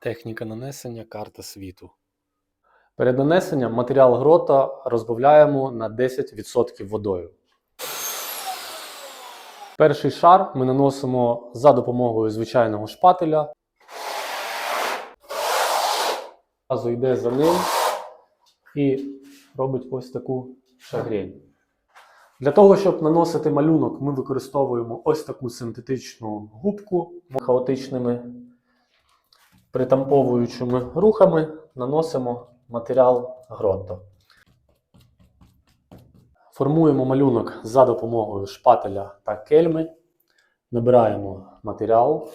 Техніка нанесення карта світу. Перед нанесенням матеріал грота розбавляємо на 10% водою. Перший шар ми наносимо за допомогою звичайного шпателя. Разу йде за ним і робить ось таку шагрень. Для того, щоб наносити малюнок, ми використовуємо ось таку синтетичну губку хаотичними притамповуючими рухами наносимо матеріал гротто. Формуємо малюнок за допомогою шпателя та кельми. Набираємо матеріал,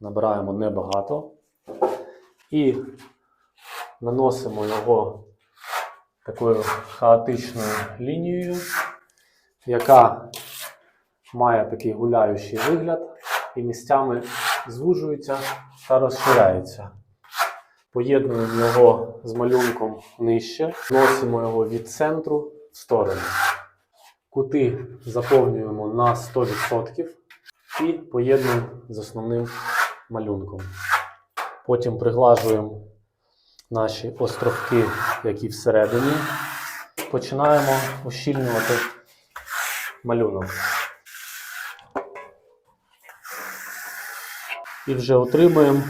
набираємо небагато і наносимо його такою хаотичною лінією, яка має такий гуляючий вигляд і місцями звужується та розширяється. Поєднуємо його з малюнком нижче, носимо його від центру в сторону. Кути заповнюємо на 100% і поєднуємо з основним малюнком. Потім приглажуємо наші островки, які всередині. Починаємо ущільнювати малюнок. І вже отримуємо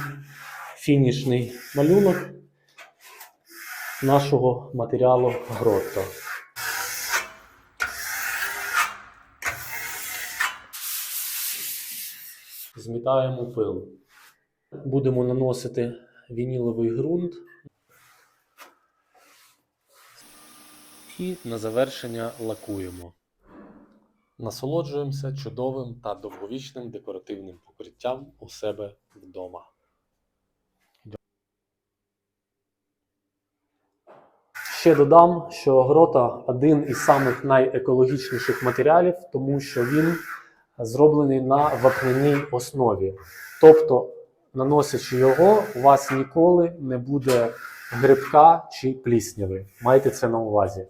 фінішний малюнок нашого матеріалу гротто. Змітаємо пил. Будемо наносити вініловий ґрунт. І на завершення лакуємо. Насолоджуємося чудовим та довговічним декоративним покриттям у себе вдома. Ще додам, що грота один із самих найекологічніших матеріалів, тому що він зроблений на вапняній основі. Тобто, наносячи його, у вас ніколи не буде грибка чи плісняви. Майте це на увазі.